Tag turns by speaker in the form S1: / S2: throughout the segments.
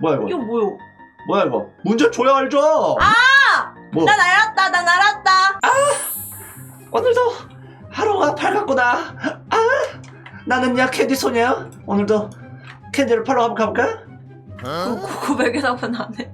S1: 뭐야
S2: 이거
S1: 이거?
S2: 뭐요?
S1: 뭐야 이거? 문제 줘야 알죠?
S2: 아!
S1: 뭐?
S2: 나 날았다, 나 날았다.
S1: 오늘도 하루가 밝았구나. 아, 나는 야 캔디 소녀야. 오늘도 캔디를 팔러 한번 가볼까?
S2: 고고백에나면 안 해.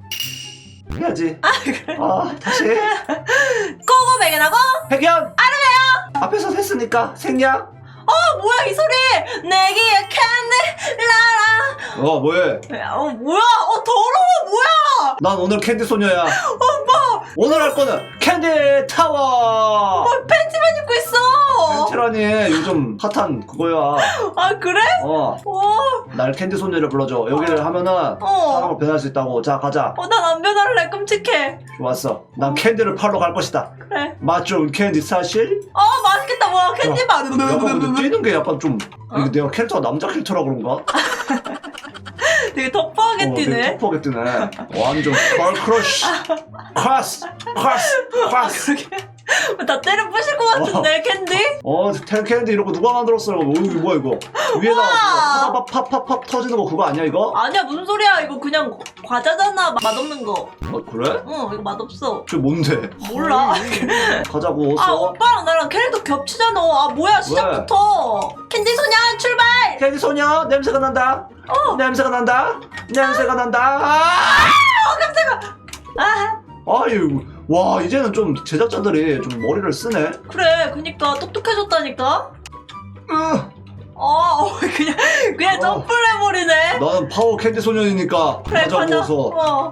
S1: 해야지. 아, 다시.
S2: 고고백에나고?
S1: 백연. 아르메요. 앞에서 했으니까 생략.
S2: 어, 뭐야, 이 소리! 내기의 캔디, 라라.
S1: 어, 뭐해?
S2: 어, 뭐야? 어, 더러워, 뭐야!
S1: 난 오늘 캔디 소녀야.
S2: 오빠!
S1: 오늘 할 거는 캔디 타워.
S2: 어, 팬티만 입고 있어!
S1: 캔티라니 요즘 핫한 그거야.
S2: 아, 그래?
S1: 어,
S2: 어,
S1: 날 캔디 소녀를 불러줘. 여기를 하면은
S2: 어.
S1: 사람으로 변할 수 있다고. 자, 가자.
S2: 어, 난 안 변할래. 끔찍해.
S1: 좋았어. 난 캔디를 팔러 갈 것이다.
S2: 그래.
S1: 맞죠, 캔디 사실?
S2: 어, 맛있겠다. 뭐야, 캔디 맛.
S1: 약간 근데 뛰는 게 약간 좀
S2: 어?
S1: 이게 내가 캐릭터가 남자 캐릭터라 그런가?
S2: 되게 터프하게
S1: 어,
S2: 뛰네.
S1: 터프하게 뛰네. 완전 걸 크러쉬. 크라스, 크라스, 크라스.
S2: 그러게. 다 때려 부실 것 같은데, 캔디?
S1: 어, 텐 캔디 이런 거 누가 만들었어요? 어, 이거 뭐야 이거? 위에다
S2: 우와.
S1: 팝팝팝팝팝 터지는 거 그거 아니야 이거?
S2: 아니야, 무슨 소리야. 이거 그냥 과자잖아. 맛없는 거.
S1: 어, 그래?
S2: 응, 이거 맛없어.
S1: 그게 뭔데?
S2: 몰라.
S1: 가자고.
S2: 아,
S1: 써.
S2: 오빠랑 나랑 캐릭터 겹치잖아. 아, 뭐야, 시작부터. 캔디 소년 출발!
S1: 캔디 소녀 냄새가 난다.
S2: 어.
S1: 냄새가 난다. 냄새가 난다.
S2: 아,
S1: 아유, 와 이제는 좀 제작자들이 좀 머리를 쓰네.
S2: 그래. 그니까 똑똑해졌다니까?
S1: 으,
S2: 어, 어, 그냥, 그냥
S1: 어.
S2: 점프를 해버리네.
S1: 나는 파워 캔디 소년이니까
S2: 그래,
S1: 가자고
S2: 가자.
S1: 어서.
S2: 어.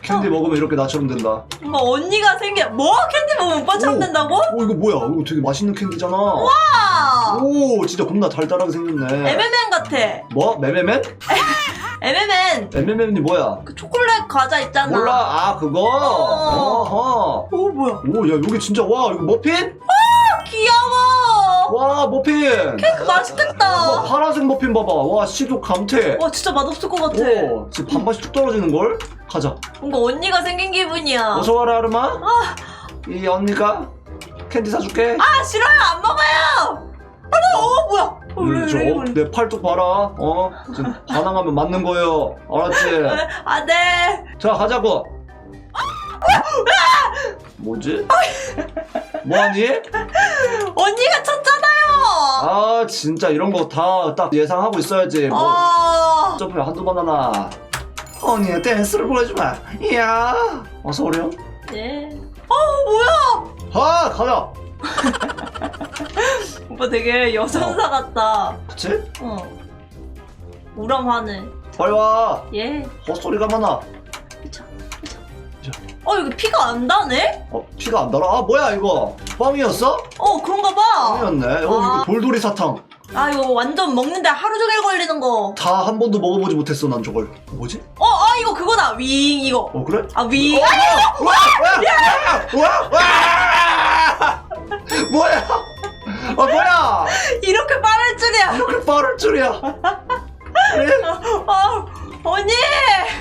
S1: 캔디 먹으면 이렇게 나처럼 된다.
S2: 뭔가 언니가 생겨. 뭐? 캔디 먹으면 오빠처럼
S1: 오.
S2: 된다고?
S1: 오 이거 뭐야? 이거 되게 맛있는 캔디잖아.
S2: 아!
S1: 오 진짜 겁나 달달하게 생겼네.
S2: MMN 같아.
S1: 뭐? 메메맨?
S2: MMN.
S1: 메메맨이 뭐야?
S2: 그 초콜릿 과자 있잖아.
S1: 몰라. 아 그거.
S2: 어.
S1: 어허.
S2: 오, 뭐야.
S1: 오야 여기 진짜 와 이거 머핀?
S2: 귀여워.
S1: 와 머핀.
S2: 케이크
S1: 와,
S2: 맛있겠다.
S1: 파란색 머핀 봐봐. 와 식욕 감퇴.
S2: 와, 진짜 맛없을 것 같아.
S1: 오 지금 밥맛이 뚝 떨어지는 걸. 가자.
S2: 뭔가 언니가 생긴 기분이야.
S1: 어서 와라 아르마.
S2: 아,
S1: 이 언니가 캔디 사줄게.
S2: 아, 싫어요. 안 먹어요. 아, 어, 뭐야. 어, 왜, 왜.
S1: 내 팔뚝 봐라. 어? 지금 반항하면 맞는 거예요. 알았지?
S2: 아, 네.
S1: 자, 가자고. 뭐지? 뭐하니?
S2: 언니가 쳤잖아요.
S1: 아, 진짜 이런 거 다 딱 예상하고 있어야지. 뭐,
S2: 어.
S1: 점프에 한두 번 하나. 언니의 댄스를 보여주마. 이야. 어서 오렴.
S2: 예. 어, 뭐야.
S1: 아, 가자.
S2: 오빠 되게 여전사 같다.
S1: 그치?
S2: 어. 우람하네.
S1: 빨리 와.
S2: 예.
S1: 헛소리가 많아.
S2: 그쵸. 그쵸. 어, 여기 피가 안 다네?
S1: 어, 피가 안 달아. 아, 뭐야, 이거. 뻥이었어?
S2: 어, 그런가 봐.
S1: 뻥이었네. 어,
S2: 아.
S1: 이거 돌돌이 사탕.
S2: 아, 이거 완전 먹는데 하루 종일 걸리는 거.
S1: 다 한 번도 먹어보지 못했어, 난 저걸. 뭐지?
S2: 어, 아, 이거 그거다. 윙, 이거.
S1: 어, 그래?
S2: 아, 윙.
S1: 와! 와! 와! 와! 아?
S2: 이렇게 빠를 줄이야.
S1: 이렇게 빠를 줄이야. 그래?
S2: 어, 언니!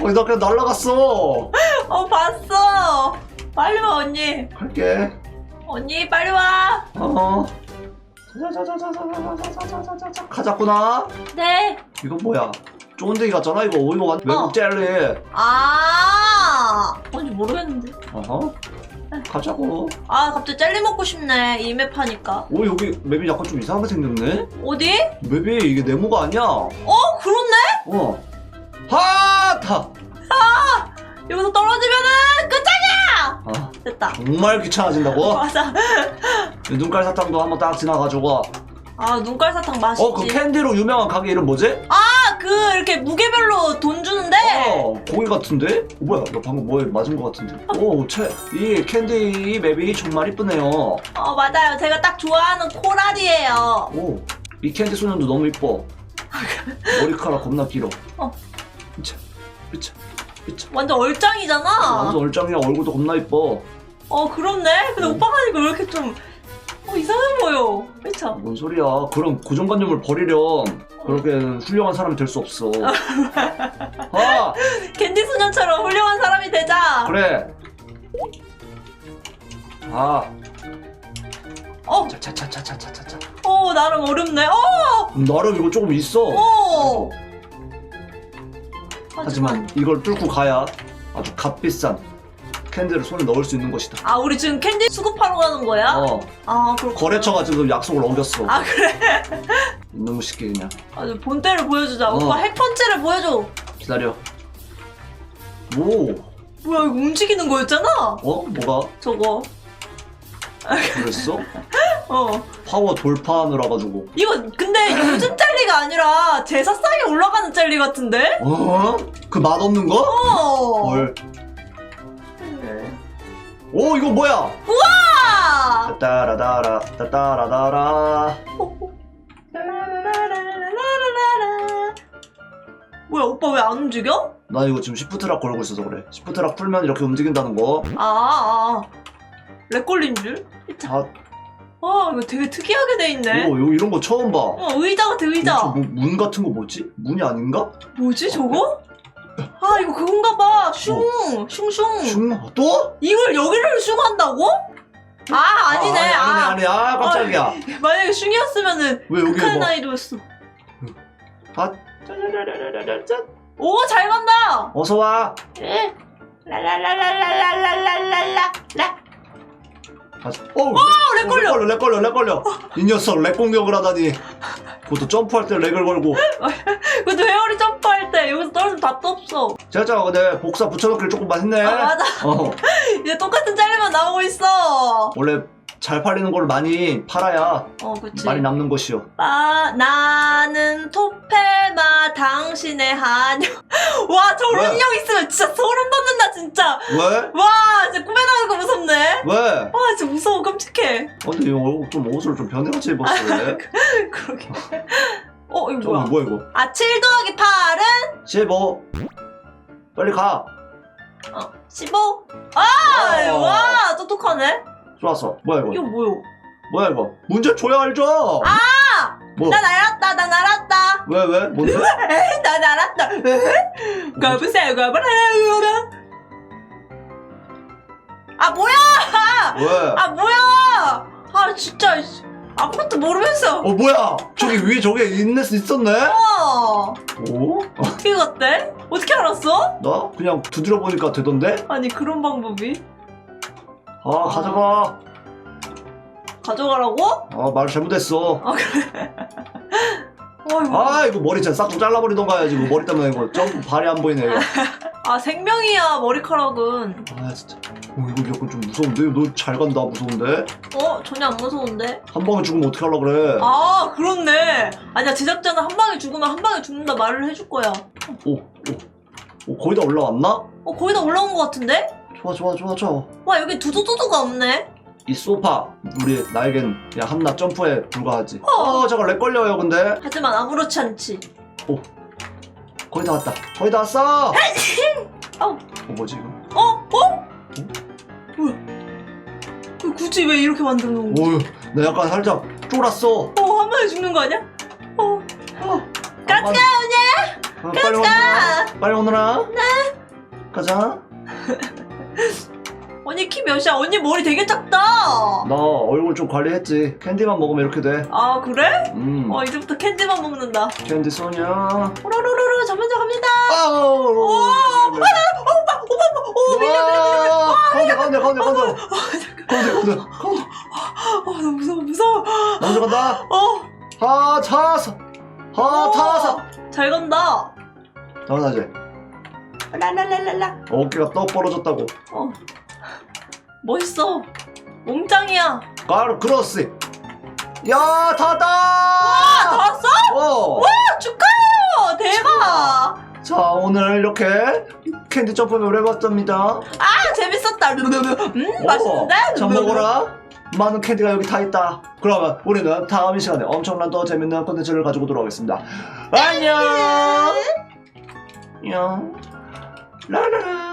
S1: 어, 나 그냥 날라갔어.
S2: 어, 봤어. 빨리 와, 언니.
S1: 갈게.
S2: 언니, 빨리 와.
S1: 어. 자자자자자자자자자자자자 가자꾸나.
S2: 네.
S1: 이거 뭐야? 쫀득이 같잖아 이거. 어, 완 외국
S2: 어.
S1: 젤리.
S2: 아, 뭔지 모르겠는데.
S1: 어허. 가자고.
S2: 아, 갑자기 젤리 먹고 싶네. 이 맵 하니까.
S1: 오 여기 맵이 약간 좀 이상하게 생겼네.
S2: 어디?
S1: 맵이 이게 네모가 아니야.
S2: 어, 그렇네?
S1: 어. 하타.
S2: 여기서 떨어지면은 끝장이야!
S1: 아
S2: 됐다.
S1: 정말 귀찮아진다고?
S2: 맞아.
S1: 눈깔 사탕도 한번 딱 지나가지고.
S2: 아, 눈깔 사탕 맛있지.
S1: 어, 그 캔디로 유명한 가게 이름 뭐지?
S2: 아, 그, 이렇게 무게별로 돈
S1: 고기 같은데? 어, 뭐야, 나 방금 뭐에 맞은 것 같은데? 오, 채, 이 캔디 맵이 정말 이쁘네요.
S2: 어, 맞아요. 제가 딱 좋아하는 코랄이에요.
S1: 오, 이 캔디 소년도 너무 이뻐. 머리카락 겁나 길어.
S2: 어.
S1: 미쳐, 미쳐, 미쳐.
S2: 완전 얼짱이잖아.
S1: 완전 얼짱이야, 얼굴도 겁나 이뻐.
S2: 어, 그렇네? 근데
S1: 어.
S2: 오빠가 하니까 왜 이렇게 좀, 어, 이상해 보여. 그쵸?
S1: 뭔 소리야. 그런 고정관념을 버리렴. 그렇게 훌륭한 사람이 될 수 없어. 아,
S2: 캔디 소년처럼 훌륭한 사람이 되자.
S1: 그래. 아,
S2: 어,
S1: 차차차차차차차.
S2: 어, 나름 어렵네. 어,
S1: 나름 이거 조금 있어.
S2: 어. 아,
S1: 하지만 이걸 뚫고 가야 아주 값비싼 캔디를 손에 넣을 수 있는 것이다.
S2: 아 우리 지금 캔디 수급하러 가는 거야?
S1: 어,
S2: 아 그렇구나.
S1: 거래처 가 지금 약속을 어겼어.
S2: 아 그래?
S1: 이놈의 새끼 그냥
S2: 아주 본때를 보여주자.
S1: 어.
S2: 오빠 핵펀치를 보여줘.
S1: 기다려. 오,
S2: 뭐야 이거 움직이는 거였잖아?
S1: 어? 뭐가
S2: 저거.
S1: 그랬어?
S2: 어.
S1: 파워 돌파하느라 가지고.
S2: 이거 근데 요즘 젤리가 아니라 제사상에 올라가는 젤리 같은데?
S1: 어? 그 맛없는 거?
S2: 어.
S1: 헐. 오 이거 뭐야?
S2: 우와!
S1: 따라다라 따따라다라
S2: 뭐야 오빠 왜 안 움직여?
S1: 나 이거 지금 시프트락 걸고 있어서 그래 시프트락 풀면 이렇게 움직인다는 거
S2: 아, 아, 아. 렉 걸린 줄?
S1: 아,
S2: 와 이거 되게 특이하게 돼 있네.
S1: 이거, 이거 이런 거 처음 봐
S2: 어 의자 같아 의자.
S1: 저 뭐, 문 같은 거 뭐지? 문이 아닌가?
S2: 뭐지 저거? 아, 이거 그건가 봐. 슝, 슝슝.
S1: 슝 또?
S2: 이걸 여기를 슝 한다고? 아, 아니네.
S1: 아, 아니네,
S2: 아,
S1: 아니네. 아, 깜짝이야.
S2: 만약에 슝이었으면은
S1: 왜 여기
S2: 북한
S1: 봐?
S2: 아이돌였어.
S1: 아,
S2: 오, 잘 간다.
S1: 어서 와.
S2: 에. 라라라라라라라라라. 라.
S1: 가자. 어,
S2: 렉 걸려.
S1: 렉 걸려, 렉 걸려, 렉 걸려. 이 녀석 렉 공격을 하다니. 그것도 점프할 때 렉을 걸고.
S2: 근데 회오리 점프할 때 여기서 떨어지면 답도 없어.
S1: 제가 근데 복사 붙여넣기를 조금만 했네.
S2: 아, 맞아.
S1: 어,
S2: 이제 똑같은 짤리만 나오고 있어.
S1: 원래 잘 팔리는 걸 많이 팔아야
S2: 어, 그치.
S1: 많이 남는 것이요.
S2: 아, 나는 토페마 당신의 한여. 와, 저런
S1: 왜?
S2: 인형 있으면 진짜 소름 돋는다, 진짜.
S1: 왜?
S2: 와, 진짜 꿈에 나오는 거 무섭네.
S1: 왜?
S2: 와, 진짜 무서워, 끔찍해.
S1: 어, 근데 이거 얼굴 좀 옷을 좀 변해같이 입었어. 왜?
S2: 그러게. 어, 이거
S1: 저거
S2: 뭐야?
S1: 뭐야 이거?
S2: 아, 7 더하기 8은
S1: 15. 빨리 가.
S2: 어, 15. 아,
S1: 어.
S2: 와, 똑똑하네.
S1: 좋았어. 뭐야 이거?
S2: 이거 뭐요?
S1: 뭐야 이거? 문제 줘야 알죠?
S2: 아!
S1: 뭐?
S2: 나 날았다, 나 날았다.
S1: 왜 왜? 뭔데?
S2: 에이, 나 날았다. 에이? 가보세요, 가보세요. 아, 뭐야!
S1: 왜?
S2: 아, 뭐야! 아, 진짜. 씨. 아무것도 모르면서.
S1: 어 뭐야? 저기 위에 저게 있네 있었네?
S2: 어.
S1: 오?
S2: 어떻게 갔대? 어떻게 알았어?
S1: 나 그냥 두드려 보니까 되던데?
S2: 아니, 그런 방법이?
S1: 아 가져가.
S2: 가져가라고?
S1: 아말 잘못했어.
S2: 아, 그래. 어이구.
S1: 아 이거 머리 진짜 싹 좀 잘라버리던가 해야지. 이거 머리 때문에 이거 점 발이 안 보이네 이거.
S2: 아, 생명이야, 머리카락은.
S1: 아 진짜. 어 이거 약간 좀 무서운데? 너 잘 간다 무서운데?
S2: 어, 전혀 안 무서운데?
S1: 한 방에 죽으면 어떻게 하려 그래?
S2: 아, 그렇네. 아니야, 제작자는 한 방에 죽으면 한 방에 죽는다 말을 해줄 거야.
S1: 오, 오, 오 거의 다 올라왔나?
S2: 어, 거의 다 올라온 것 같은데?
S1: 좋아 좋아 좋아 좋아.
S2: 와, 여기 두두두두가 없네.
S1: 이 소파 우리 나에겐 그냥 한낱 점프에 불과하지.
S2: 어.
S1: 어 저거 렉 걸려요 근데.
S2: 하지만 아무렇지 않지.
S1: 거의 다 왔다. 거의 다 왔어.
S2: 아우.
S1: 어 뭐지 이거?
S2: 어? 어? 뭐야? 그 굳이 왜 이렇게 만들어 놓은 거야?
S1: 오유, 나 약간 살짝 쫄았어.
S2: 어, 한 번에 죽는 거 아니야? 어.
S1: 가자 오냐? 빨리 오너라. 빨리 오너라. 네. 가자.
S2: 언니 키 몇이야? 언니 머리 되게 작다.
S1: 나 얼굴 좀 관리했지. 캔디만 먹으면 이렇게 돼.
S2: 아, 그래?
S1: 음.
S2: 어, 이제부터 캔디만 먹는다.
S1: 캔디 소녀.
S2: 오로로로로, 저 먼저 갑니다.
S1: 아우.
S2: 오빠, 오빠, 오, 밀려, 밀려, 밀려.
S1: 가운데 가운데 가운데 가운데. 가운데 가운데 가운데.
S2: 아, 너무 무서워, 무서워.
S1: 먼저 간다.
S2: 어.
S1: 하 차서. 하 타서.
S2: 잘 간다.
S1: 당연하지.
S2: 랄 랄랄랄라.
S1: 어깨가 떡 벌어졌다고.
S2: 어. 멋있어. 몸짱이야.
S1: 가르 크로스. 야 탔다.
S2: 다 왔어?
S1: 어.
S2: 아, 축하해요. 대박.
S1: 자 오늘 이렇게 캔디 점프를 해봤답니다.
S2: 아, 재밌었다. 음, 맛있는데?
S1: 자 먹어라. 많은 캔디가 여기 다 있다. 그러면 우리는 다음 이 시간에 엄청난 더 재밌는 콘텐츠를 가지고 돌아오겠습니다. 안녕. 안녕. no, no, no.